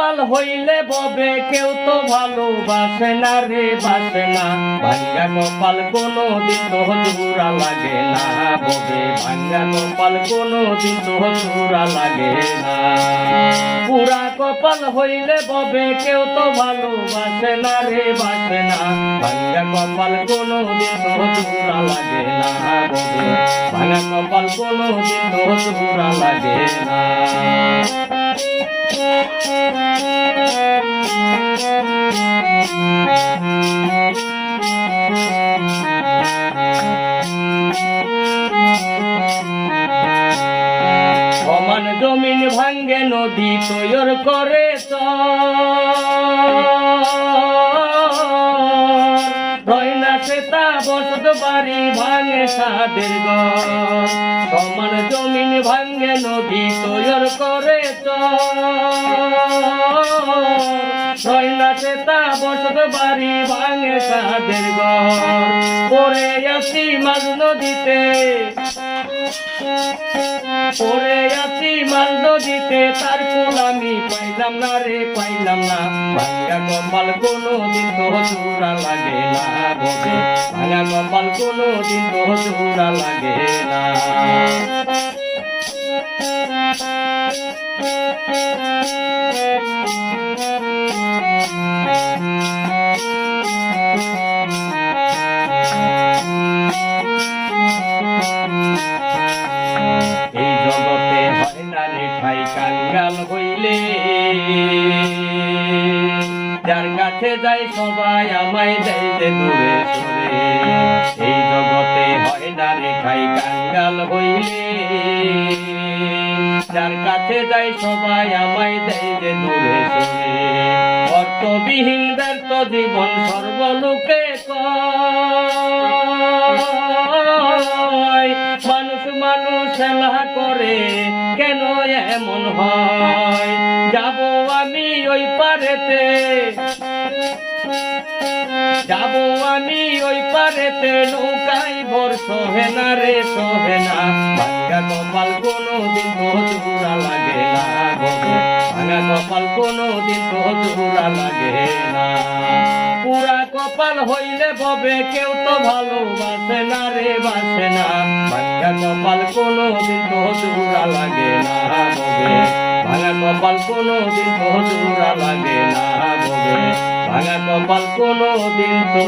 কপাল হইলে ববে, কেউ তো ভালোবাসে না রে, বাসে না। ভাঙ্গা কপাল কোনো দিন তো জোড়া লাগে না, ববে। ভাঙ্গা কপাল কোনো দিন তো জোড়া লাগে না। পুরা কপাল হইলে ববে, কেউ তো ভালোবাসে না রে, বাসে না। ভাঙ্গা কপাল কোনো দিন তো জোড়া লাগে না, ববে। ভাঙ্গা কপাল কোনো দিন তো জোড়া লাগে না। সমান জমিন ভাঙ্গে নদী তৈর করে রয়না সেতা বসত বাড়ি ভাঙে সাদের ঘর। সমান ভাঙ্গে নদী তৈর করে বসত বাড়ি ভাঙে সাদের পরে আসি মাঝ নদীতে। পরে আছি মাল নদীতে, তার আমি পাইলাম না রে, পাইলাম না। ভাঙ্গা কপাল কোনো দিন লাগে না ভাঙ্গা কপাল কোনো দিন লাগে না। এই জগতে হয় না ঠাই কাঙ্গাল হইলে। যার কাছে যাই সবাই আমায় দেয় যে দূরে সরে। এই জগতে হয় না ঠাই কাঙ্গাল হইলে। কাছে যাই সবাই আমায় দেয় যে দূরে সরে অর্থবিহীন ব্যর্থ জীবন সর্বলোকে মানুষ মানুষ খেলা করে, কেন এমন হয়? যাব আমি ওই পারেতে। যাব আমি ওই পারেতে নৌকাই ভোর সোহে না রে সোহে না। ভাঙ্গা কপাল কোনো দিন তো জোড়া লাগে না। ভাঙ্গা কপাল কোনো দিন তো জোড়া লাগে না। পুরা কপাল হইলে ববে, কেউ তো ভালোবাসে না রে, বাসে না। ভাঙ্গা কপাল কোনো দিন তো জোড়া লাগে না ববে ভাঙা কপাল কোনো দিন তো জোড়া লাগে না। ভাঙা কপাল কোনো দিন তো